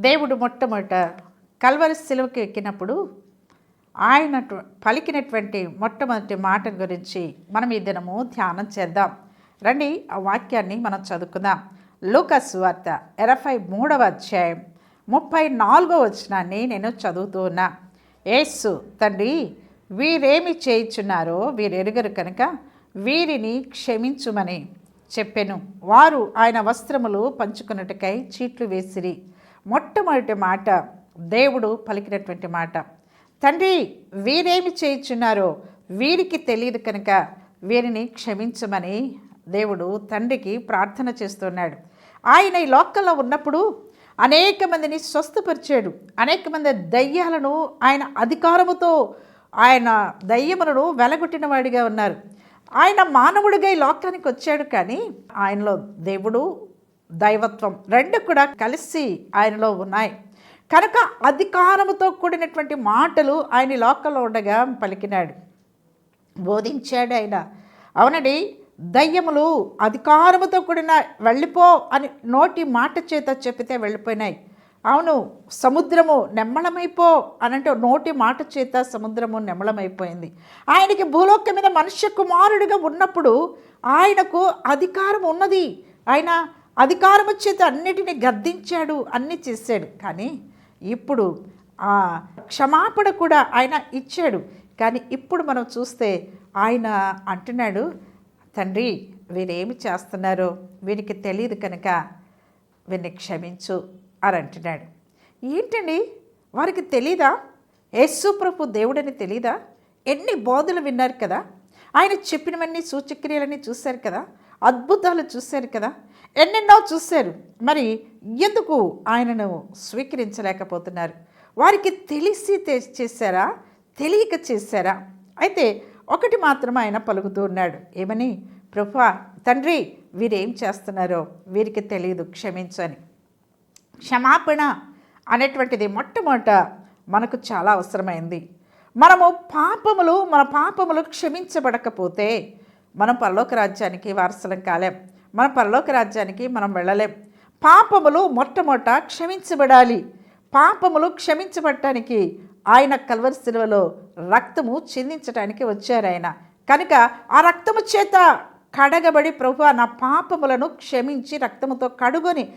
దేవుడు మొట్టమొదట కల్వరి సిలువకి ఎక్కినప్పుడు ఆయన పలికినటువంటి మొట్టమొదటి మాట గురించి మనం ఈ దినము ధ్యానం చేద్దాం. రండి ఆ వాక్యాన్ని మనం చదువుకుందాం. లూకస్ వార్త ఇరవై మూడవ అధ్యాయం ముప్పై నాలుగో వచనాన్ని నేను చదువుతూ ఉన్నా. ఏసు తండ్రి వీరేమి చేయించున్నారో వీరెరుగరు కనుక వీరిని క్షమించుమని చెప్పెను. వారు ఆయన వస్త్రములు పంచుకున్నట్టుకై చీట్లు వేసిరి. మొట్టమొదటి మాట దేవుడు పలికినటువంటి మాట. తండ్రి వీరేమి చేయించున్నారో వీరికి తెలియదు కనుక వీరిని క్షమించమని దేవుడు తండ్రికి ప్రార్థన చేస్తున్నాడు. ఆయన ఈ లోకంలో ఉన్నప్పుడు అనేక మందిని స్వస్థపరిచాడు. అనేక మంది దయ్యాలను ఆయన అధికారముతో ఆయన దయ్యములను వెలగొట్టిన వాడిగా ఉన్నారు. ఆయన మానవుడిగా ఈ లోకానికి వచ్చాడు కానీ ఆయనలో దేవుడు దైవత్వం రెండు కూడా కలిసి ఆయనలో ఉన్నాయి. కనుక అధికారముతో కూడినటువంటి మాటలు ఆయన లోకల్లో లోకంలో ఉండగా పలికినాడు. బోధించాడు ఆయన. అవునండి దయ్యములు అధికారముతో కూడిన వెళ్ళిపో అని నోటి మాట చేత చెప్పితే వెళ్ళిపోయినాయి. అవును సముద్రము నెమ్మళమైపో అనంటే నోటి మాట చేత సముద్రము నెమ్మలమైపోయింది ఆయనకి భూలోకం మీద మనుష్య కుమారుడిగా ఉన్నప్పుడు ఆయనకు అధికారం ఉన్నది. ఆయన అధికారము చేత అన్నిటిని గద్దించాడు అన్ని చేశాడు. కానీ ఇప్పుడు ఆ క్షమాపణ కూడా ఆయన ఇచ్చాడు. కానీ ఇప్పుడు మనం చూస్తే ఆయన అంటున్నాడు తండ్రి వీరేమి చేస్తున్నారో వీరికి తెలియదు కనుక వీరిని క్షమించు అని అంటున్నాడు. ఏంటండి? వారికి తెలీదా? యేసు ప్రభు దేవుడని తెలీదా? ఎన్ని బోధలు విన్నారు కదా? ఆయన చెప్పినవన్నీ సూచక్రియలన్నీ చూశారు కదా? అద్భుతాలు చూశారు కదా? ఎన్నెన్నో చూశారు. మరి ఎందుకు ఆయనను స్వీకరించలేకపోతున్నారు? వారికి తెలిసి చేశారా? తెలియక చేశారా? అయితే ఒకటి మాత్రం ఆయన పలుకుతూ ఉన్నాడు. ఏమని? ప్రభా తండ్రి వీరేం చేస్తున్నారో వీరికి తెలియదు క్షమించని క్షమాపణ అనేటువంటిది మొట్టమొదట మనకు చాలా అవసరమైంది. మనము పాపములు మన పాపములు క్షమించబడకపోతే మనం పరలోక రాజ్యానికి వారసులం కాలేం. మన పరలోక రాజ్యానికి మనం వెళ్ళలేం. పాపములు మొట్టమొదట క్షమించబడాలి. పాపములు క్షమించబడటానికి ఆయన కల్వరి శిలువలో రక్తము చిందించడానికి వచ్చారు ఆయన. కనుక ఆ రక్తము చేత కడగబడి ప్రభు నా పాపములను క్షమించి రక్తముతో కడుగొని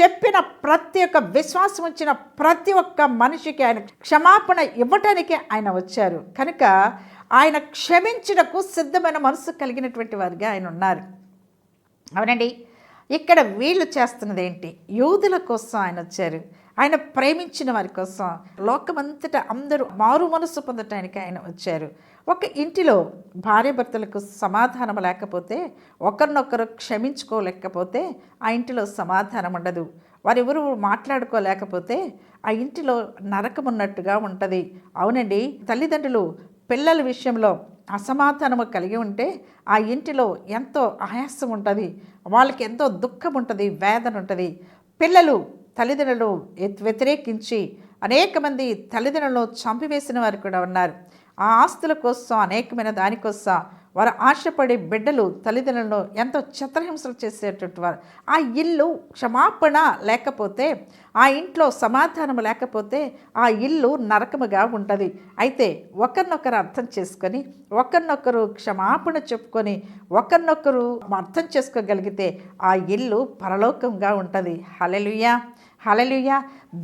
చెప్పిన ప్రతి ఒక్క విశ్వాసం వచ్చిన ప్రతి ఒక్క మనిషికి ఆయన క్షమాపణ ఇవ్వటానికి ఆయన వచ్చారు. కనుక ఆయన క్షమించుటకు సిద్ధమైన మనసు కలిగినటువంటి వారిగా ఆయన ఉన్నారు. అవునండి. ఇక్కడ వీళ్ళు చేస్తున్నది ఏంటి? యూదుల కోసం ఆయన వచ్చారు. ఆయన ప్రేమించిన వారి కోసం లోకమంతటా అందరూ మారు మనసు పొందటానికి ఆయన వచ్చారు. ఒక ఇంటిలో భార్యాభర్తలకు సమాధానం లేకపోతే ఒకరినొకరు క్షమించుకోలేకపోతే ఆ ఇంటిలో సమాధానం ఉండదు. వారెవరు మాట్లాడుకోలేకపోతే ఆ ఇంటిలో నరకం ఉన్నట్టుగా ఉంటుంది. అవునండి. తల్లిదండ్రులు పిల్లల విషయంలో అసమాధానము కలిగి ఉంటే ఆ ఇంటిలో ఎంతో ఆయాసం ఉంటుంది వాళ్ళకి ఎంతో దుఃఖం ఉంటుంది వేదన ఉంటుంది. పిల్లలు తల్లిదండ్రులు ఎత్- వ్యతిరేకించి అనేక మంది తల్లిదండ్రులను చంపివేసిన వారు కూడా ఉన్నారు. ఆ ఆస్తుల కోసం అనేకమైన దానికోసం వారు ఆశపడే బిడ్డలు తల్లిదండ్రులను ఎంతో చిత్రహింసలు చేసేటటువంటి వారు. ఆ ఇల్లు క్షమాపణ లేకపోతే ఆ ఇంట్లో సమాధానం లేకపోతే ఆ ఇల్లు నరకముగా ఉంటుంది. అయితే ఒకరినొకరు అర్థం చేసుకొని ఒకరినొకరు క్షమాపణ చెప్పుకొని ఒకరినొకరు అర్థం చేసుకోగలిగితే ఆ ఇల్లు పరలోకంగా ఉంటుంది. హలలుయా హలలుయా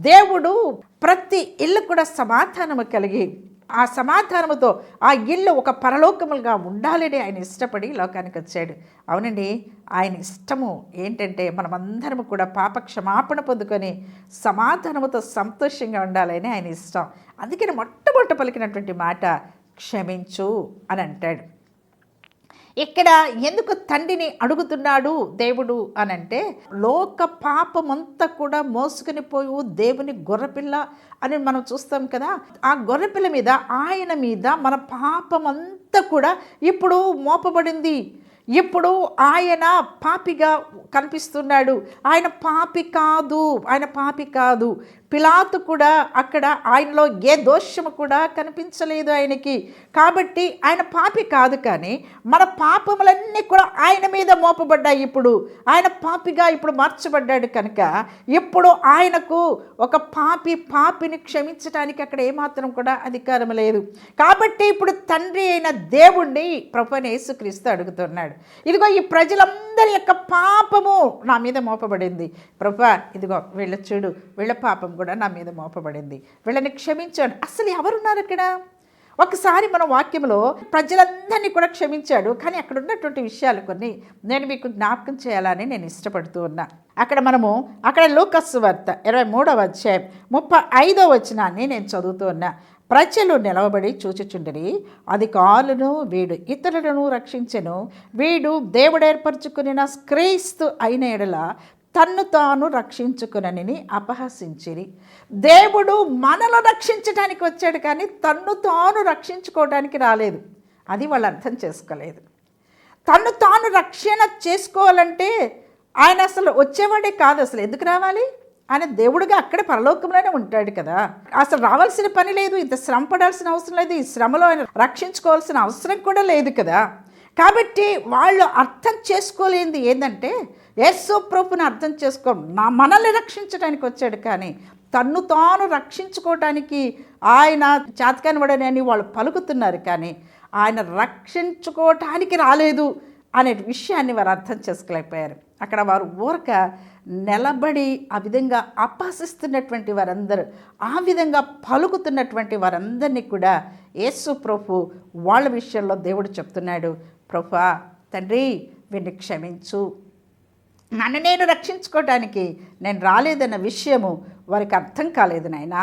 దేవుడు ప్రతి ఇల్లు కూడా సమాధానము కలిగి ఆ సమాధానముతో ఆ ఇల్లు ఒక పరలోకములుగా ఉండాలని ఆయన ఇష్టపడి లోకానికి వచ్చాడు. అవునండి ఆయన ఇష్టము ఏంటంటే మనమందరము కూడా పాప క్షమాపణ పొందుకొని సమాధానముతో సంతోషంగా ఉండాలని ఆయన ఇష్టం. అందుకని మొట్టమొదట పలికినటువంటి మాట క్షమించు అని అంటాడు. ఇక్కడ ఎందుకు తండ్రిని అడుగుతున్నాడు దేవుడు అని అంటే లోక పాపమంతా కూడా మోసుకుని పోయి దేవుని గొర్రెపిల్ల అని మనం చూస్తాం కదా. ఆ గొర్రెపిల్ల మీద ఆయన మీద మన పాపమంతా కూడా ఇప్పుడు మోపబడింది. ఇప్పుడు ఆయన పాపిగా కనిపిస్తున్నాడు. ఆయన పాపి కాదు. ఆయన పాపి కాదు. పిలాతు కూడా అక్కడ ఆయనలో ఏ దోషము కూడా కనిపించలేదు ఆయనకి. కాబట్టి ఆయన పాపి కాదు కానీ మన పాపములన్నీ కూడా ఆయన మీద మోపబడ్డాయి ఇప్పుడు. ఆయన పాపిగా ఇప్పుడు మార్చబడ్డాడు కనుక ఇప్పుడు ఆయనకు ఒక పాపి పాపిని క్షమించడానికి అక్కడ ఏమాత్రం కూడా అధికారం లేదు. కాబట్టి ఇప్పుడు తండ్రి అయిన దేవుణ్ణి ప్రభుని యేసుక్రీస్తు అడుగుతున్నాడు. ఇదిగో ఈ ప్రజలందరి యొక్క పాపము నా మీద మోపబడింది. ప్రభా ఇదిగో వీళ్ళ చూడు వీళ్ళ పాపం కూడా నా మీద మోపబడింది. వీళ్ళని క్షమించాడు. అసలు ఎవరున్నారు ఇక్కడ? ఒకసారి మన వాక్యంలో ప్రజలందరినీ కూడా క్షమించాడు. కానీ అక్కడ ఉన్నటువంటి విషయాలు కొన్ని నేను మీకు జ్ఞాపకం చేయాలని నేను ఇష్టపడుతూ ఉన్నా. అక్కడ మనము అక్కడ లోకస్ వార్త ఇరవై మూడవ అధ్యాయం ముప్పై ఐదో వచనాన్ని నేను చదువుతూ ఉన్నా. ప్రజలు నిలవబడి చూచుచుండరి. అది కాలును వీడు ఇతరులను రక్షించెను. వీడు దేవుడు ఏర్పరచుకుని క్రీస్తు అయిన ఎడల తన్ను తాను రక్షించుకునని అపహసించిరి. దేవుడు మనలో రక్షించడానికి వచ్చాడు కానీ తన్ను తాను రక్షించుకోవడానికి రాలేదు. అది వాళ్ళు అర్థం చేసుకోలేదు. తన్ను తాను రక్షణ చేసుకోవాలంటే ఆయన అసలు వచ్చేవాడే కాదు అసలు. ఎందుకు రావాలి? ఆయన దేవుడుగా అక్కడే పరలోకంలోనే ఉంటాడు కదా. అసలు రావాల్సిన పని లేదు. ఇంత శ్రమ పడాల్సిన అవసరం లేదు. ఈ శ్రమలో ఆయన రక్షించుకోవాల్సిన అవసరం కూడా లేదు కదా. కాబట్టి వాళ్ళు అర్థం చేసుకోలేనిది ఏంటంటే యేసు ప్రభుని అర్థం చేసుకో నా మనల్ని రక్షించడానికి వచ్చాడు కానీ తన్ను తాను రక్షించుకోవటానికి ఆయన చాతకానివాడని వాళ్ళు పలుకుతున్నారు కానీ ఆయన రక్షించుకోవటానికి రాలేదు అనే విషయాన్ని వారు అర్థం చేసుకోలేకపోయారు. అక్కడ వారు ఊరక నిలబడి ఆ విధంగా అపహసిస్తున్నటువంటి వారందరూ ఆ విధంగా పలుకుతున్నటువంటి వారందరినీ కూడా యేసు ప్రభు వాళ్ళ విషయంలో దేవుడు చెప్తున్నాడు. ప్రభా తండ్రి వీడిని క్షమించు. నన్ను నేను రక్షించుకోవడానికి నేను రాలేదన్న విషయము వారికి అర్థం కాలేదు నాయన.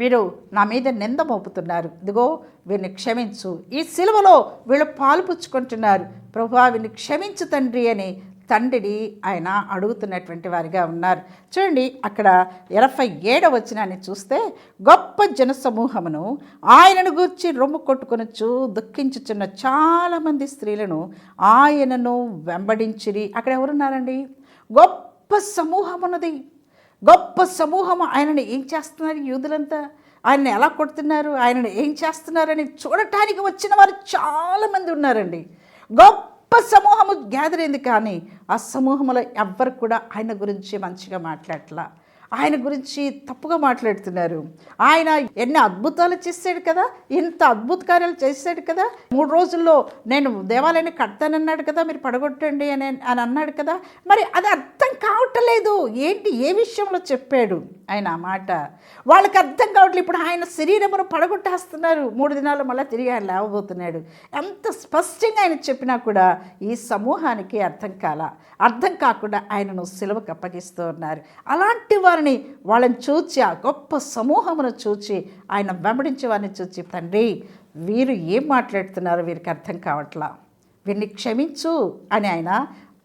వీరు నా మీద నింద మోపుతున్నారు. ఇదిగో వీరిని క్షమించు. ఈ సిలువలో వీళ్ళు పాలు పుచ్చుకుంటున్నారు. ప్రభా వీరిని క్షమించు తండ్రి అని తండ్రిని ఆయన అడుగుతున్నటువంటి వారిగా ఉన్నారు. చూడండి అక్కడ ఇరవై ఏడవ వచనాన్ని చూస్తే గొప్ప జనసమూహమును ఆయనను గూర్చి రొమ్ము కొట్టుకొనొచ్చు దుఃఖించుచున్న చాలామంది స్త్రీలను ఆయనను వెంబడించిరి. అక్కడ ఎవరున్నారండి? గొప్ప సమూహం ఉన్నది గొప్ప సమూహం ఆయనని ఏం చేస్తున్నారు యూదులంతా? ఆయన ఎలా కొడుతున్నారు? ఆయనను ఏం చేస్తున్నారని చూడటానికి వచ్చిన వారు చాలామంది ఉన్నారండి. గొప్ప సమూహము గ్యాదర్ అయింది కానీ ఆ సమూహంలో ఎవ్వరు కూడా ఆయన గురించి మంచిగా మాట్లాడలా ఆయన గురించి తప్పుగా మాట్లాడుతున్నారు. ఆయన ఎన్ని అద్భుతాలు చేశాడు కదా? ఇంత అద్భుత కార్యాలు చేశాడు కదా? మూడు రోజుల్లో నేను దేవాలయాన్ని కడతానన్నాడు కదా మీరు పడగొట్టండి అని అని అన్నాడు కదా? మరి అది అర్థం కావట్లేదు ఏంటి? ఏ విషయంలో చెప్పాడు ఆయన ఆ మాట? వాళ్ళకి అర్థం కావట్లేదు. ఇప్పుడు ఆయన శరీరమును పడగొట్టేస్తున్నారు. మూడు దినాలు మళ్ళీ తిరిగి ఆయన లేవబోతున్నాడు. ఎంత స్పష్టంగా ఆయన చెప్పినా కూడా ఈ సమూహానికి అర్థం కాల అర్థం కాకుండా ఆయనను సిలువకు అప్పగిస్తూ ఉన్నారు. అలాంటి వారిని వాళ్ళని చూచి ఆ గొప్ప సమూహమును చూచి ఆయన వెంబడించే వారిని చూచి తండ్రి వీరు ఏం మాట్లాడుతున్నారో వీరికి అర్థం కావట్లా. వీరిని క్షమించు అని ఆయన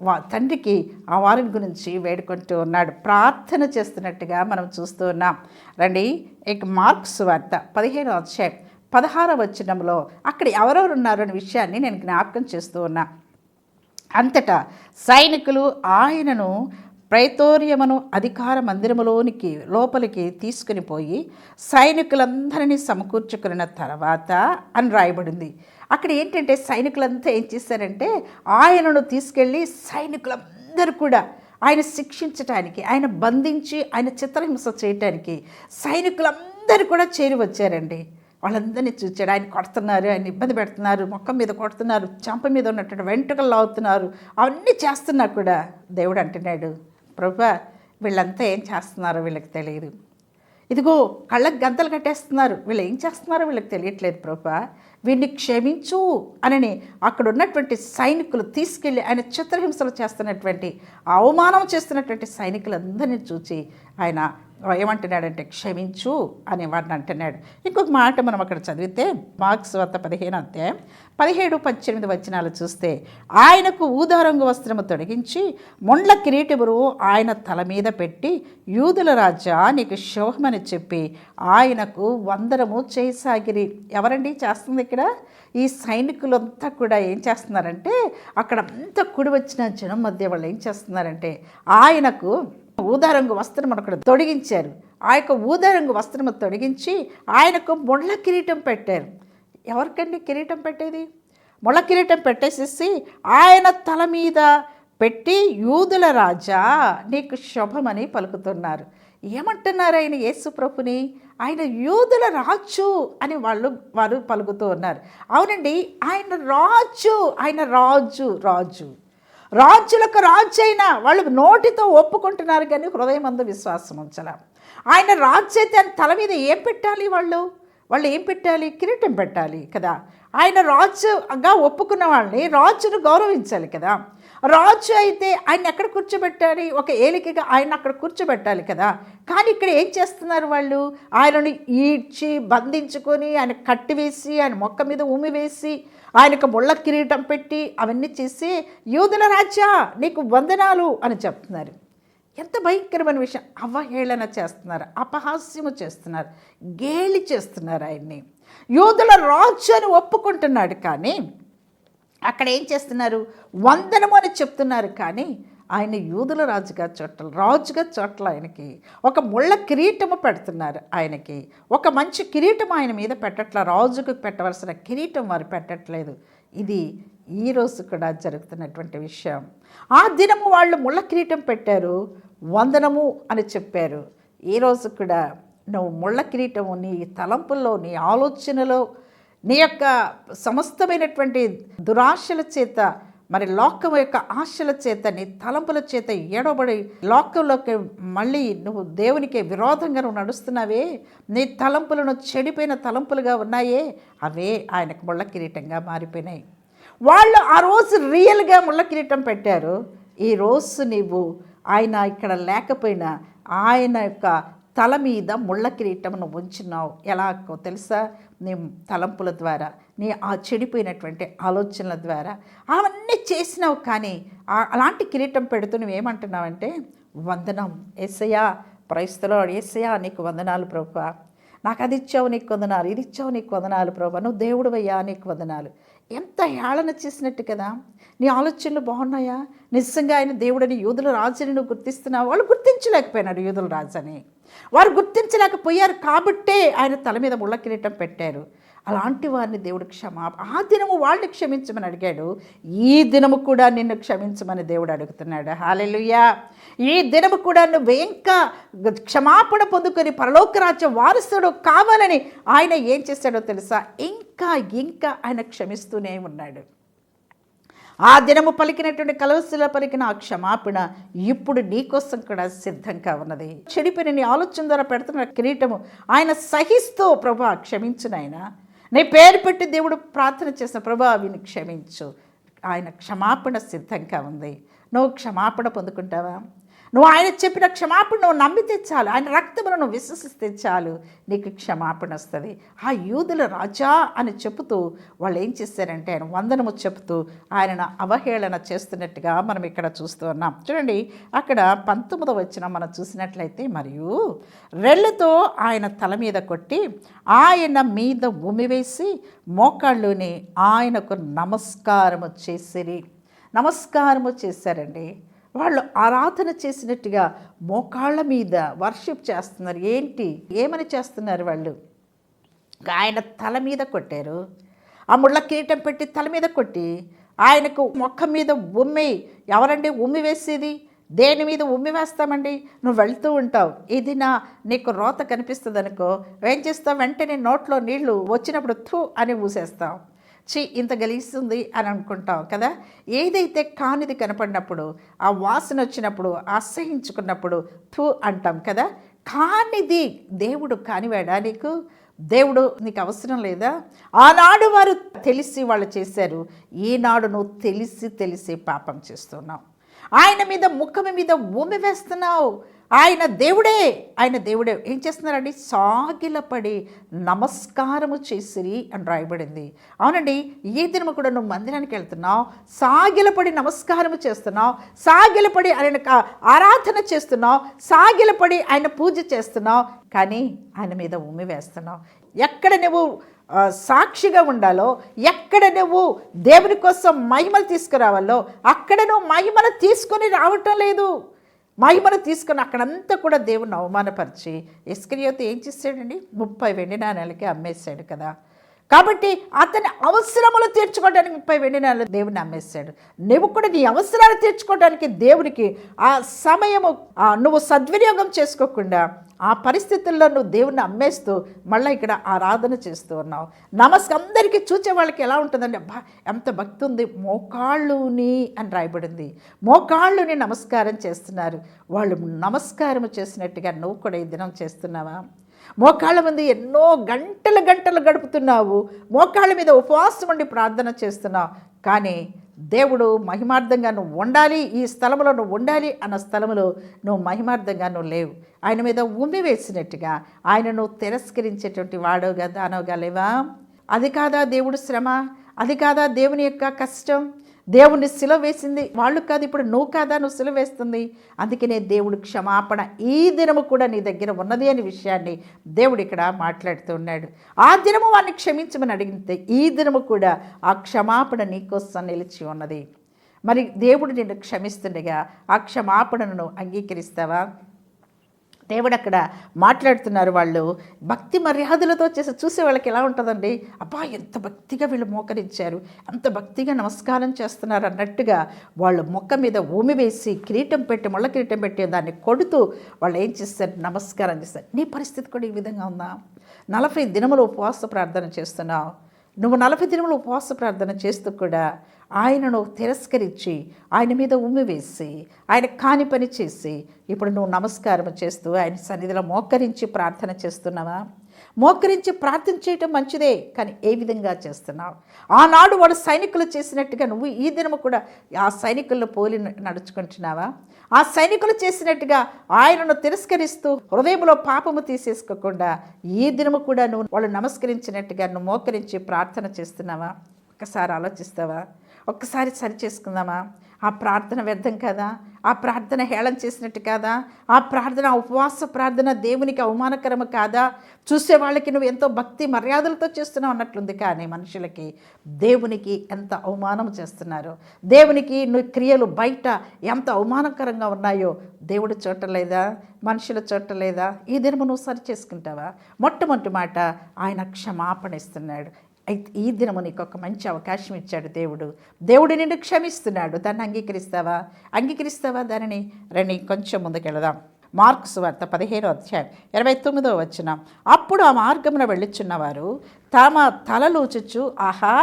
వా తండ్రికి ఆ వారిని గురించి వేడుకుంటూ ఉన్నాడు. ప్రార్థన చేస్తున్నట్టుగా మనం చూస్తూ ఉన్నాం. రండి ఇక మార్క్స్ వార్త పదిహేను అధ్యాయం పదహార వచ్చినంలో అక్కడ ఎవరెవరు ఉన్నారు అనే విషయాన్ని నేను జ్ఞాపకం చేస్తూ ఉన్నా. అంతటా సైనికులు ఆయనను ప్రైతోర్యమును అధికార మందిరములోనికి లోపలికి తీసుకుని పోయి సైనికులందరినీ సమకూర్చుకున్న తర్వాత అని రాయబడింది. అక్కడ ఏంటంటే సైనికులంతా ఏం చేశారంటే ఆయనను తీసుకెళ్ళి సైనికులందరూ కూడా ఆయన శిక్షించటానికి ఆయన బంధించి ఆయన చిత్రహింస చేయటానికి సైనికులందరూ కూడా చేరి వచ్చారండి. వాళ్ళందరినీ చూచాడు. ఆయన కొడుతున్నారు ఆయన ఇబ్బంది పెడుతున్నారు మొక్క మీద కొడుతున్నారు చంప మీద ఉన్నటువంటి వెంట్రుకలు లాగుతున్నారు అవన్నీ చేస్తున్నా కూడా దేవుడు అంటున్నాడు. ప్రభా వీళ్ళంతా ఏం చేస్తున్నారో వీళ్ళకి తెలియదు ఇదిగో కళ్ళకు గంతలు కట్టేస్తున్నారు. వీళ్ళు ఏం చేస్తున్నారో వీళ్ళకి తెలియట్లేదు ప్రభా. వీడిని క్షమించు అనని అక్కడ ఉన్నటువంటి సైనికులు తీసుకెళ్ళి ఆయన చిత్రహింసలు చేస్తున్నటువంటి అవమానం చేస్తున్నటువంటి సైనికులందరినీ చూచి ఆయన ఏమంటున్నాడంటే క్షమించు అనేవాడిని అంటున్నాడు. ఇంకొక మాట మనం అక్కడ చదివితే మార్క్స్ వద్ద పదిహేను అధ్యాయం పదిహేడు పద్దెనిమిది వచనాలు చూస్తే ఆయనకు ఊదారంగు వస్త్రము తొడిగించి మొండ్ల కిరీటమును ఆయన తల మీద పెట్టి యూదుల రాజా నీకు శోభమని చెప్పి ఆయనకు వందరము చేయసాగిరి. ఎవరండి చేస్తుంది ఇక్కడ? ఈ సైనికులంతా కూడా ఏం చేస్తున్నారంటే అక్కడ అంతా కుడి వచ్చిన జనం మధ్య వాళ్ళు ఏం చేస్తున్నారంటే ఆయనకు ఊదారంగు వస్త్రం అక్కడ తొడిగించారు. ఆ యొక్క ఊదారంగు వస్త్రము తొడిగించి ఆయనకు ముళ్ళ కిరీటం పెట్టారు. ఎవరికండి కిరీటం పెట్టేది? ముళ్ళ కిరీటం పెట్టేసేసి ఆయన తల మీద పెట్టి యూదుల రాజా నీకు శుభమని పలుకుతున్నారు. ఏమంటున్నారు ఆయన యేసుప్రభుని ఆయన యూదుల రాజు అని వాళ్ళు వారు పలుకుతూ ఉన్నారు. అవునండి ఆయన రాజు ఆయన రాజు రాజు. రాజులకు రాజైనా అయినా వాళ్ళు నోటితో ఒప్పుకుంటున్నారు కానీ హృదయం అందు విశ్వాసం ఉంచాల. ఆయన రాజు ఆయన తల మీద ఏం పెట్టాలి వాళ్ళు? వాళ్ళు ఏం పెట్టాలి? కిరీటం పెట్టాలి కదా. ఆయన రాజుగా ఒప్పుకున్న వాళ్ళని రాజును గౌరవించాలి కదా. రాజు అయితే ఆయన ఎక్కడ కూర్చోబెట్టాలి? ఒక ఏలికగా ఆయన అక్కడ కూర్చోబెట్టాలి కదా. కానీ ఇక్కడ ఏం చేస్తున్నారు వాళ్ళు? ఆయనను ఈడ్చి బంధించుకొని ఆయన కట్టివేసి ఆయన మొక్క మీద ఉమి వేసి ఆయనకు ముళ్ళ కిరీటం పెట్టి అవన్నీ చేసి యూదుల రాజ్యా నీకు వందనాలు అని చెప్తున్నారు. ఎంత భయంకరమైన విషయం. అవహేళన చేస్తున్నారు అపహాస్యము చేస్తున్నారు గేలి చేస్తున్నారు ఆయన్ని. యూదుల రాజు అని ఒప్పుకుంటున్నాడు కానీ అక్కడ ఏం చేస్తున్నారు? వందనము అని చెప్తున్నారు. కానీ ఆయన యూదుల రాజుగా చోట్ల రాజుగా చోట్ల ఆయనకి ఒక ముళ్ళ కిరీటము పెడుతున్నారు ఆయనకి. ఒక మంచి కిరీటం ఆయన మీద పెట్టట్ల రాజుకు పెట్టవలసిన కిరీటం వారు పెట్టట్లేదు. ఇది ఈరోజు కూడా జరుగుతున్నటువంటి విషయం. ఆ దినము వాళ్ళు ముళ్ళ కిరీటం పెట్టారు వందనము అని చెప్పారు. ఈరోజు కూడా నువ్వు ముళ్ళ కిరీటము నీ తలంపుల్లో నీ ఆలోచనలో నీ యొక్క సమస్తమైనటువంటి దురాశల చేత మరి లోకం యొక్క ఆశల చేత నీ తలంపుల చేత ఏడబడి లోకంలోకి మళ్ళీ నువ్వు దేవునికి విరోధంగా నువ్వు నడుస్తున్నావే. నీ తలంపులను చెడిపోయిన తలంపులుగా ఉన్నాయే. అవే ఆయనకు ముళ్ళ కిరీటంగా మారిపోయినాయి. వాళ్ళు ఆ రోజు రియల్గా ముళ్ళ కిరీటం పెట్టారు. ఈ రోజు నీవు ఆయన ఇక్కడ లేకపోయినా ఆయన యొక్క తల మీద ముళ్ళ కిరీటమును ఉంచున్నావు ఎలాగో తెలుసా? నీ తలంపుల ద్వారా నీ ఆ చెడిపోయినటువంటి ఆలోచనల ద్వారా అవన్నీ చేసినావు కానీ అలాంటి కిరీటం పెడుతూ నువ్వేమంటున్నావంటే వందనం ఏసయ్యా ప్రైస్తలో ఏసయ్యా నీకు వందనాలు ప్రభు నాకు అది ఇచ్చావు నీకు వందనాలు ఇది ఇచ్చావు నీకు వందనాలు ప్రభు నువ్వు దేవుడు అయ్యా నీకు వందనాలు. ఎంత హేళన చేసినట్టు కదా. నీ ఆలోచనలు బాగున్నాయా? నిజంగా ఆయన దేవుడని యూదుల రాజుని నువ్వు గుర్తిస్తున్నావు? వాళ్ళు గుర్తించలేకపోయినారు యూదుల రాజని. వారు గుర్తించలేకపోయారు కాబట్టే ఆయన తల మీద ముళ్ళ కిరీటం పెట్టారు. అలాంటి వారిని దేవుడు క్షమా ఆ దినము వాళ్ళని క్షమించమని అడిగాడు. ఈ దినము కూడా నిన్ను క్షమించమని దేవుడు అడుగుతున్నాడు. హాలెలుయా ఈ దినము కూడా నువ్వు ఇంకా క్షమాపణ పొందుకొని పరలోక రాజ్యం వారసుడు కావాలని ఆయన ఏం చేశాడో తెలుసా? ఇంకా ఇంకా ఆయన క్షమిస్తూనే ఉన్నాడు. ఆ దినము పలికినటువంటి కలవసిలో పలికిన ఆ క్షమాపణ ఇప్పుడు నీకోసం కూడా సిద్ధంగా ఉన్నది. చెడిపోయిన నీ ఆలోచన ద్వారా పెడుతున్న కిరీటము ఆయన సహిస్తూ ప్రభా క్షమించు నాయన. నీ పేరు పెట్టి దేవుడు ప్రార్థన చేసిన ప్రభా విని క్షమించు. ఆయన క్షమాపణ సిద్ధంగా ఉంది. నువ్వు క్షమాపణ పొందుకుంటావా? నువ్వు ఆయన చెప్పిన క్షమాపణ నువ్వు నమ్మితే చాలు ఆయన రక్తమును నువ్వు విశ్వసిస్తే చాలు. నీకు క్షమాపణ వస్తుంది. ఆ యూదుల రాజా అని చెబుతూ వాళ్ళు ఏం చేశారంటే ఆయన వందనము చెబుతూ ఆయనను అవహేళన చేస్తున్నట్టుగా మనం ఇక్కడ చూస్తూ ఉన్నాం. చూడండి అక్కడ పంతొమ్మిదవ వచ్చిన మనం చూసినట్లయితే మరియు రెళ్ళతో ఆయన తల మీద కొట్టి ఆయన మీద ఉమివేసి మోకాళ్ళుని ఆయనకు నమస్కారము చేసిరి. నమస్కారము చేశారండి. వాళ్ళు ఆరాధన చేసినట్టుగా మోకాళ్ళ మీద వర్షిప్ చేస్తున్నారు. ఏంటి? ఏమని చేస్తున్నారు వాళ్ళు? ఆయన తల మీద కొట్టారు. ఆ ముళ్ళ కిరీటం పెట్టి తల మీద కొట్టి ఆయనకు మొక్క మీద ఉమ్మి ఎవరండి? ఉమ్మి వేసేది? దేని మీద ఉమ్మి వేస్తామండి? నువ్వు వెళ్తూ ఉంటావు. ఇది నా నీకు రోత కనిపిస్తుంది అనుకో ఏం చేస్తావు? వెంటనే నోట్లో నీళ్ళు వచ్చినప్పుడు థూ అని ఊసేస్తావు చి ఇంత గలీస్తుంది అని అనుకుంటాం కదా. ఏదైతే కానిది కనపడినప్పుడు ఆ వాసన వచ్చినప్పుడు అసహించుకున్నప్పుడు థూ అంటాం కదా. కానిది దేవుడు కానివాడా నీకు? దేవుడు నీకు అవసరం లేదా? ఆనాడు వారు తెలిసి వాళ్ళు చేశారు. ఈనాడు నువ్వు తెలిసి తెలిసి పాపం చేస్తున్నావు. ఆయన మీద ముఖం మీద ఉమి వేస్తున్నావు. ఆయన దేవుడే ఆయన దేవుడే. ఏం చేస్తున్నారండి? సాగిలపడి నమస్కారము చేసిరి అని రాయబడింది. అవునండి ఈ దినము కూడా నువ్వు మందిరానికి వెళ్తున్నావు సాగిలపడి నమస్కారము చేస్తున్నావు సాగిలపడి ఆయన ఆరాధన చేస్తున్నావు సాగిలపడి ఆయన పూజ చేస్తున్నావు కానీ ఆయన మీద ఉమ్మి వేస్తున్నావు. ఎక్కడ నువ్వు సాక్షిగా ఉండాలో ఎక్కడ నువ్వు దేవుని కోసం మహిమలు తీసుకురావాలో అక్కడ నువ్వు మహిమను తీసుకొని రావటం లేదు. మహిమను తీసుకుని అక్కడంతా కూడా దేవుణ్ణి అవమానపరిచి ఇస్కరియోతు ఏం చేశాడండి ముప్పై వెండి నెలకి అమ్మేశాడు కదా. కాబట్టి అతని అవసరములు తీర్చుకోవడానికి ముప్పై వెండి నెలలు దేవుని నమ్మేశాడు. నువ్వు కూడా నీ అవసరాలు తీర్చుకోవడానికి దేవునికి ఆ సమయము ఆ, నువ్వు సద్వినియోగం చేసుకోకుండా ఆ పరిస్థితుల్లో నువ్వు దేవుణ్ణి అమ్మేస్తూ మళ్ళీ ఇక్కడ ఆరాధన చేస్తూ ఉన్నావు. నమస్కారం అందరికీ చూచే వాళ్ళకి ఎలా ఉంటుందండి? అబ్బా ఎంత భక్తి ఉంది. మోకాళ్ళుని అని రాయబడింది. మోకాళ్ళుని నమస్కారం చేస్తున్నారు. వాళ్ళు నమస్కారం చేసినట్టుగా నువ్వు కూడా ఈ దినం చేస్తున్నావా? మోకాళ్ళ ముందు ఎన్నో గంటలు గంటలు గడుపుతున్నావు. మోకాళ్ళ మీద ఉపవాసం ఉండి ప్రార్థన చేస్తున్నావు. కానీ దేవుడు మహిమార్థంగా నువ్వు ఉండాలి ఈ స్థలంలో నువ్వు ఉండాలి అన్న స్థలంలో నువ్వు మహిమార్థంగా నువ్వు లేవు. ఆయన మీద ఉమ్మి వేసినట్టుగా ఆయన నువ్వు తిరస్కరించేటువంటి వాడవుగా దానవుగా లేవా? అది కాదా దేవుడు శ్రమ? అది కాదా దేవుని యొక్క కష్టం? దేవుణ్ణి శిల వేసింది వాళ్ళు కాదు ఇప్పుడు నువ్వు కాదా నువ్వు సిలువ వేస్తుంది అందుకనే దేవుడు క్షమాపణ ఈ దినము కూడా నీ దగ్గర ఉన్నది అనే విషయాన్ని దేవుడు ఇక్కడ మాట్లాడుతూ ఉన్నాడు. ఆ దినము వాడిని క్షమించమని అడిగితే ఈ దినము కూడా ఆ క్షమాపణ నీకోసం నిలిచి ఉన్నది. మరి దేవుడు నిన్ను క్షమిస్తుండగా ఆ క్షమాపణను అంగీకరిస్తావా? దేవుడు అక్కడ మాట్లాడుతున్నారు వాళ్ళు. భక్తి మర్యాదలతో చేసి చూసే వాళ్ళకి ఎలా ఉంటుందండి? అబ్బా ఎంత భక్తిగా వీళ్ళు మోకరించారు. అంత భక్తిగా నమస్కారం చేస్తున్నారు అన్నట్టుగా వాళ్ళు మొక్క మీద ఊమి వేసి కిరీటం పెట్టి ముళ్ళ కిరీటం పెట్టి దాన్ని కొడుతూ వాళ్ళు ఏం చేస్తారు? నమస్కారం చేస్తారు. నీ పరిస్థితి కూడా ఈ విధంగా ఉందా? నలభై దినములు ఉపవాస ప్రార్థన చేస్తున్నావు. నువ్వు నలభై దినములు ఉపవాస ప్రార్థన చేస్తూ కూడా ఆయనను తిరస్కరించి ఆయన మీద ఉమ్మి వేసి ఆయన కాని పని చేసి ఇప్పుడు నువ్వు నమస్కారం చేస్తూ ఆయన సన్నిధిలో మోకరించి ప్రార్థన చేస్తున్నావా? మోకరించి ప్రార్థన చేయటం మంచిదే కానీ ఏ విధంగా చేస్తున్నావు? ఆనాడు వాడు సైనికులు చేసినట్టుగా నువ్వు ఈ దినము కూడా ఆ సైనికులను పోలి నడుచుకుంటున్నావా? ఆ సైనికులు చేసినట్టుగా ఆయనను తిరస్కరిస్తూ హృదయంలో పాపము తీసేసుకోకుండా ఈ దినము కూడా నువ్వు వాళ్ళు నమస్కరించినట్టుగా నువ్వు మోకరించి ప్రార్థన చేస్తున్నావా? ఒక్కసారి ఆలోచిస్తావా? ఒక్కసారి సరి చేసుకుందామా? ఆ ప్రార్థన వ్యర్థం కదా? ఆ ప్రార్థన హేళన చేసినట్టు కాదా? ఆ ప్రార్థన ఉపవాస ప్రార్థన దేవునికి అవమానకరము కాదా? చూసే వాళ్ళకి నువ్వు ఎంతో భక్తి మర్యాదలతో చేస్తున్నావు అన్నట్లుంది. కానీ మనుషులకి దేవునికి ఎంత అవమానం చేస్తున్నారు? దేవునికి నువ్వు క్రియలు బయట ఎంత అవమానకరంగా ఉన్నాయో దేవుడు చూడలేదా మనుషుల చూడలేదా ఈ దినము నువ్వు సరి చేసుకుంటావా? మొట్టమొదటి మాట ఆయన క్షమాపణ ఇస్తున్నాడు. అయితే ఈ దినము నీకు ఒక మంచి అవకాశం ఇచ్చాడు దేవుడు. దేవుడు నిన్ను క్షమిస్తున్నాడు. దాన్ని అంగీకరిస్తావా? అంగీకరిస్తావా? దానిని రండి కొంచెం ముందుకెళదాం. మార్క్స్ వార్త పదిహేనో అధ్యాయం ఇరవై తొమ్మిదో వచ్చిన అప్పుడు ఆ మార్గమున వెళ్ళుచున్నవారు తమ తలలూచుచు ఆహా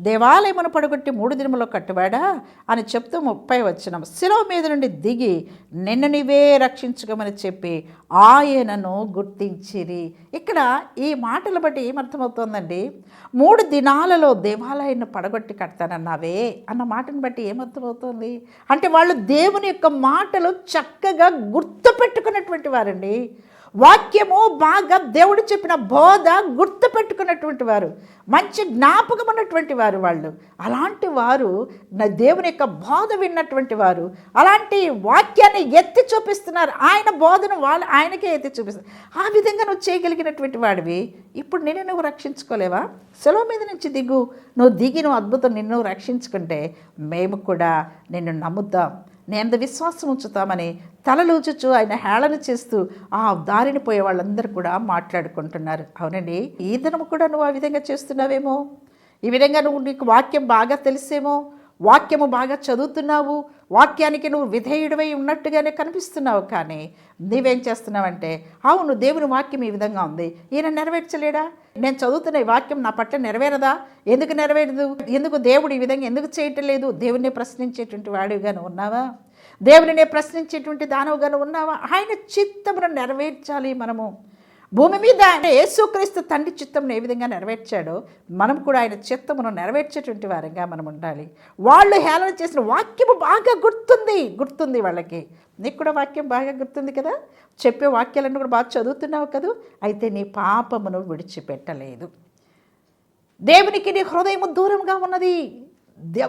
దేవాలయమును పడగొట్టి మూడు దినములో కట్టువాడా అని చెప్తూ ముప్పై వచ్చిన శిలో మీద నుండి దిగి నిన్ను నీవే రక్షించుకోమని చెప్పి ఆయనను గుర్తించిరి. ఇక్కడ ఈ మాటలు బట్టి ఏమర్థమవుతుందండి? మూడు దినాలలో దేవాలయాన్ని పడగొట్టి కడతానన్నావే అన్న మాటను బట్టి ఏమర్థమవుతోంది? అంటే వాళ్ళు దేవుని యొక్క మాటలు చక్కగా గుర్తుపెట్టుకున్నటువంటి వారండి. వాక్యము బాగా దేవుడు చెప్పిన బోధ గుర్తుపెట్టుకున్నటువంటి వారు మంచి జ్ఞాపకం ఉన్నటువంటి వారు వాళ్ళు. అలాంటి వారు నా దేవుని యొక్క బోధ విన్నటువంటి వారు అలాంటి వాక్యాన్ని ఎత్తి చూపిస్తున్నారు. ఆయన బోధను వాళ్ళు ఆయనకే ఎత్తి చూపిస్తారు ఆ విధంగా నువ్వు చేయగలిగినటువంటి వాడివి. ఇప్పుడు నేను నువ్వు రక్షించుకోలేవా? సెలవు మీద నుంచి దిగు. నువ్వు దిగి నువ్వు అద్భుతం నిన్ను రక్షించుకుంటే మేము కూడా నిన్ను నమ్ముద్దాం నేను విశ్వాసం ఉంచుతామని తలలూచుచు ఆయన హేళన చేస్తూ ఆ దారిని పోయే వాళ్ళందరూ కూడా మాట్లాడుకుంటున్నారు. అవునండి ఈ దినం కూడా నువ్వు ఆ విధంగా చేస్తున్నావేమో? ఈ విధంగా నువ్వు నీకు వాక్యం బాగా తెలిసేమో? వాక్యము బాగా చదువుతున్నావు? వాక్యానికి నువ్వు విధేయుడివై ఉన్నట్టుగానే కనిపిస్తున్నావు కానీ నీవేం చేస్తున్నావంటే అవును దేవుని వాక్యం ఈ విధంగా ఉంది. ఈయన నెరవేర్చలేడా? నేను చదువుతున్న ఈ వాక్యం నా పట్ల నెరవేరదా? ఎందుకు నెరవేరదు? ఎందుకు దేవుడు ఈ విధంగా ఎందుకు చేయటం లేదు? దేవుణ్ణి ప్రశ్నించేటువంటి వాడివిగా ఉన్నావా? దేవునినే ప్రశ్నించేటువంటి దానవుగాను ఉన్నావా? ఆయన చిత్తమును నెరవేర్చాలి మనము. భూమి మీద ఆయన యేసుక్రీస్తు తండ్రి చిత్తమును ఏ విధంగా నెరవేర్చాడో మనం కూడా ఆయన చిత్తమును నెరవేర్చేటువంటి వారంగా మనం ఉండాలి. వాళ్ళు హేళన చేసిన వాక్యము బాగా గుర్తుంది. గుర్తుంది వాళ్ళకి. నీకు కూడా వాక్యం బాగా గుర్తుంది కదా? చెప్పే వాక్యాలన్నీ కూడా బాగా చదువుతున్నావు కదా? అయితే నీ పాపమును విడిచిపెట్టలేదు. దేవునికి నీ హృదయము దూరంగా ఉన్నది.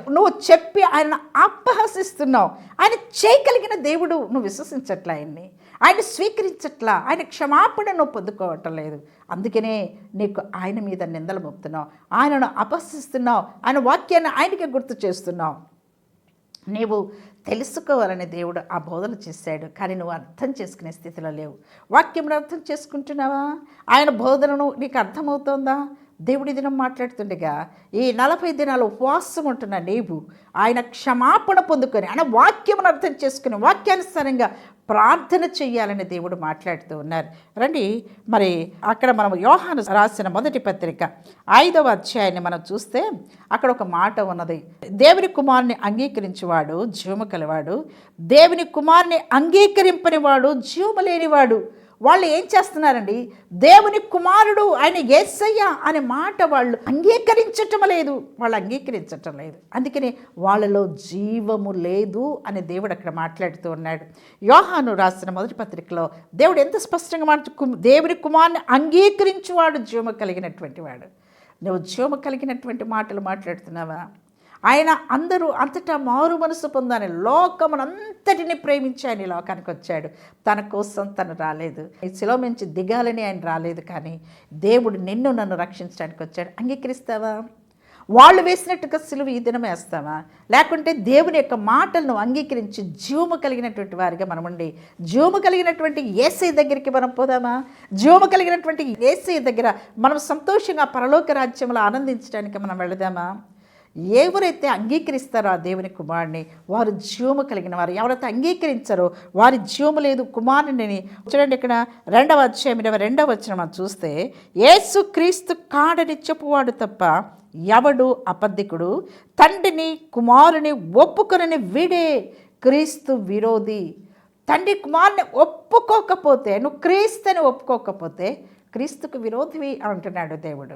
నువ్వు చెప్పి ఆయన అపహసిస్తున్నావు ఆయన చేయగలిగిన దేవుడు నువ్వు విశ్వసించట్లా ఆయన్ని. ఆయన స్వీకరించట్లా. ఆయన క్షమాపణ నువ్వు పొందుకోవటం లేదు. అందుకనే నీకు ఆయన మీద నిందలు మోపుతున్నావు. ఆయనను అపహసిస్తున్నావు. ఆయన వాక్యాన్ని ఆయనకి గుర్తు చేస్తున్నావు. నీవు తెలుసుకోవాలని దేవుడు ఆ బోధన చేశాడు. కానీ నువ్వు అర్థం చేసుకునే స్థితిలో లేవు. వాక్యం అర్థం చేసుకుంటున్నావా? ఆయన బోధనను నీకు అర్థమవుతోందా? దేవుడి దినం మాట్లాడుతుండగా ఈ నలభై దినాలు ఉపవాసం ఉంటున్న నీవు ఆయన క్షమాపణ పొందుకొని ఆయన వాక్యమును అర్థం చేసుకుని వాక్యానుసారంగా ప్రార్థన చేయాలని దేవుడు మాట్లాడుతూ ఉన్నారు. రండి మరి అక్కడ మనం యోహాను రాసిన మొదటి పత్రిక ఐదవ అధ్యాయాన్ని మనం చూస్తే అక్కడ ఒక మాట ఉన్నది. దేవుని కుమారుని అంగీకరించేవాడు జీవము కలవాడు దేవుని కుమారుని అంగీకరింపని వాడు జీవము లేనివాడు వాళ్ళు ఏం చేస్తున్నారండి? దేవుని కుమారుడు ఆయన ఏసయ్య అనే మాట వాళ్ళు అంగీకరించటం లేదు. వాళ్ళు అంగీకరించటం లేదు. అందుకని వాళ్ళలో జీవము లేదు అని దేవుడు అక్కడ మాట్లాడుతూ ఉన్నాడు. యోహాను రాసిన మొదటి పత్రికలో దేవుడు ఎంత స్పష్టంగా మాట దేవుని కుమారుని అంగీకరించువాడు జీవము కలిగినటువంటి వాడు. నువ్వు జీవము కలిగినటువంటి మాటలు మాట్లాడుతున్నావా? ఆయన అందరూ అంతటా మారు మనసు పొందని లోకమునంతటిని ప్రేమించి ఆయన ఈ లోకానికి వచ్చాడు. తన కోసం తను రాలేదు. ఈ శిలో మించి దిగాలని ఆయన రాలేదు కానీ దేవుడు నిన్ను నన్ను రక్షించడానికి వచ్చాడు. అంగీకరిస్తావా? వాళ్ళు వేసినట్టుగా సిలువ ఈ దినం వేస్తావా? లేకుంటే దేవుని యొక్క మాటలను అంగీకరించి జీవము కలిగినటువంటి వారిగా మనం ఉండి జీవము కలిగినటువంటి ఏసై దగ్గరికి మనం పోదామా? జీవము కలిగినటువంటి ఏసై దగ్గర మనం సంతోషంగా పరలోక రాజ్యంలో ఆనందించడానికి మనం వెళదామా? ఎవరైతే అంగీకరిస్తారో ఆ దేవుని కుమారుని వారు జీవము కలిగిన వారు. ఎవరైతే అంగీకరించారో వారి జీవము లేదు. కుమారుని చూడండి ఇక్కడ రెండవ అధ్యాయం ఇరవై రెండవ వచ్చిన మనం చూస్తే యేసు క్రీస్తు కాడని చెప్పువాడు తప్ప ఎవడు అబద్ధికుడు. తండ్రిని కుమారుని ఒప్పుకొనని వీడే క్రీస్తు విరోధి. తండ్రి కుమారుని ఒప్పుకోకపోతే నువ్వు క్రీస్తుని ఒప్పుకోకపోతే క్రీస్తుకు విరోధివి అంటున్నాడు దేవుడు.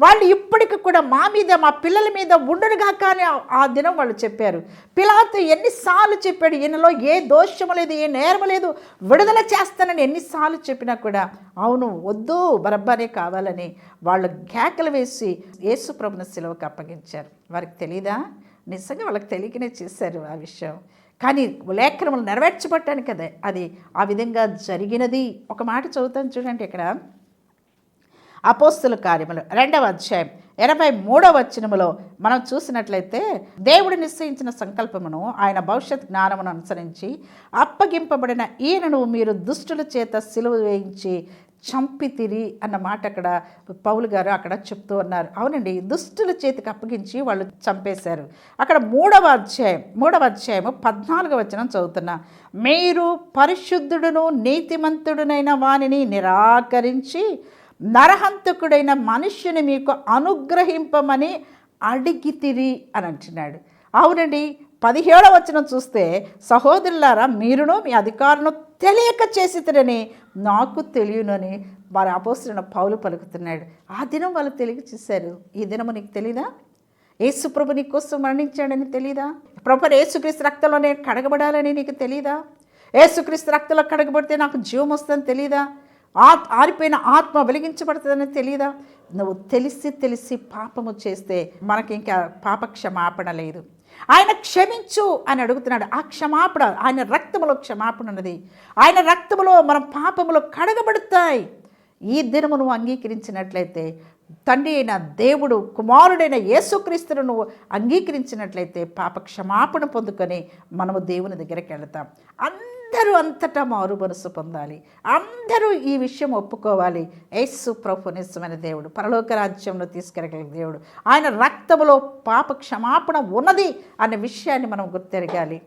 వాళ్ళు ఇప్పటికి కూడా మా మీద మా పిల్లల మీద ఉండడుగా కానీ ఆ దినం వాళ్ళు చెప్పారు. పిలాతో ఎన్నిసార్లు చెప్పాడు ఈయనలో ఏ దోషము లేదు ఏ నేరము లేదు విడుదల చేస్తానని ఎన్నిసార్లు చెప్పినా కూడా అవును వద్దు బరబ్బరే కావాలని వాళ్ళు కేకలు వేసి యేసు ప్రభుని అప్పగించారు. వారికి తెలీదా? నిజంగా వాళ్ళకి తెలియకనే చేశారు ఆ విషయం. కానీ లేఖనములు నెరవేర్చబట్టానికి అదే అది ఆ విధంగా జరిగినది. ఒక మాట చదువుతాను చూడండి ఇక్కడ. అపోస్తుల కార్యములు. రెండవ అధ్యాయం. ఎనభై మూడవ వచనములో మనం చూసినట్లయితే దేవుడు నిశ్చయించిన సంకల్పమును ఆయన భవిష్యత్ జ్ఞానమును అనుసరించి అప్పగింపబడిన ఈయనను మీరు దుష్టుల చేత సిలువ వేయించి చంపితిరి అన్న మాట అక్కడ పౌలు గారు అక్కడ చెప్తూ ఉన్నారు. అవునండి దుష్టుల చేతికి అప్పగించి వాళ్ళు చంపేశారు. అక్కడ మూడవ అధ్యాయం మూడవ అధ్యాయము పద్నాలుగవ వచనం చదువుతున్నా. మీరు పరిశుద్ధుడును నీతిమంతుడునైన వానిని నిరాకరించి నరహంతకుడైన మనుష్యుని మీకు అనుగ్రహింపమని అడిగితిరి అని అంటున్నాడు. అవునండి పదిహేడవ వచనం చూస్తే సహోదరులారా మీరును మీ అధికారులను తెలియక చేసితరని నాకు తెలియనని వారి అపోసిన పౌలు పలుకుతున్నాడు. ఆ దినం వాళ్ళు తెలియ చేశారు. ఈ దినము నీకు తెలీదా? ఏసుప్రభు ప్రభు నీ కోసం మరణించాడని తెలీదా? ప్రభు యేసుక్రీస్తు రక్తంలో నేను కడగబడాలని నీకు తెలీదా? యేసుక్రీస్తు రక్తంలో కడగబడితే నాకు జీవం వస్తుందని తెలీదా? ఆత్ ఆరిపోయిన ఆత్మ వెలిగించబడుతుందని తెలియదా నువ్వు తెలిసి తెలిసి పాపము చేస్తే మనకి ఇంకా పాప క్షమాపణ లేదు ఆయన క్షమించు అని అడుగుతున్నాడు. ఆ క్షమాపణ ఆయన రక్తములో క్షమాపణ ఉన్నది. ఆయన రక్తములో మన పాపములో కడగబడతాయి. ఈ దినము నువ్వు అంగీకరించినట్లయితే తండ్రి అయిన దేవుడు కుమారుడైన యేసుక్రీస్తును నువ్వు అంగీకరించినట్లయితే పాప క్షమాపణ పొందుకొని మనము దేవుని దగ్గరికి వెళతాం. అందరూ అంతటా మారు మనసు పొందాలి. అందరూ ఈ విషయం ఒప్పుకోవాలి. యేసు ప్రభు నిజమైన దేవుడు పరలోక రాజ్యంలో తీసుకెళ్ళగలిగిన దేవుడు. ఆయన రక్తములో పాప క్షమాపణ ఉన్నది అనే విషయాన్ని మనం గుర్తెరగాలి.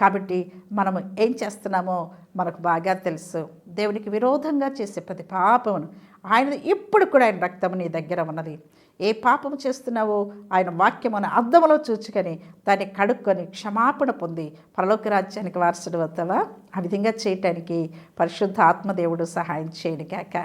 కాబట్టి మనము ఏం చేస్తున్నామో మనకు బాగా తెలుసు. దేవునికి విరోధంగా చేసే ప్రతి పాపమును ఆయన ఇప్పుడు కూడా ఆయన రక్తము నీ దగ్గర ఉన్నది. ఏ పాపము చేస్తున్నావో ఆయన వాక్యమును అర్థములో చూచుకొని దాన్ని కడుక్కొని క్షమాపణ పొంది పరలోక రాజ్యానికి వారసుడు వద్దవా ఆ విధంగా చేయటానికి పరిశుద్ధ ఆత్మదేవుడు సహాయం చేయను కాక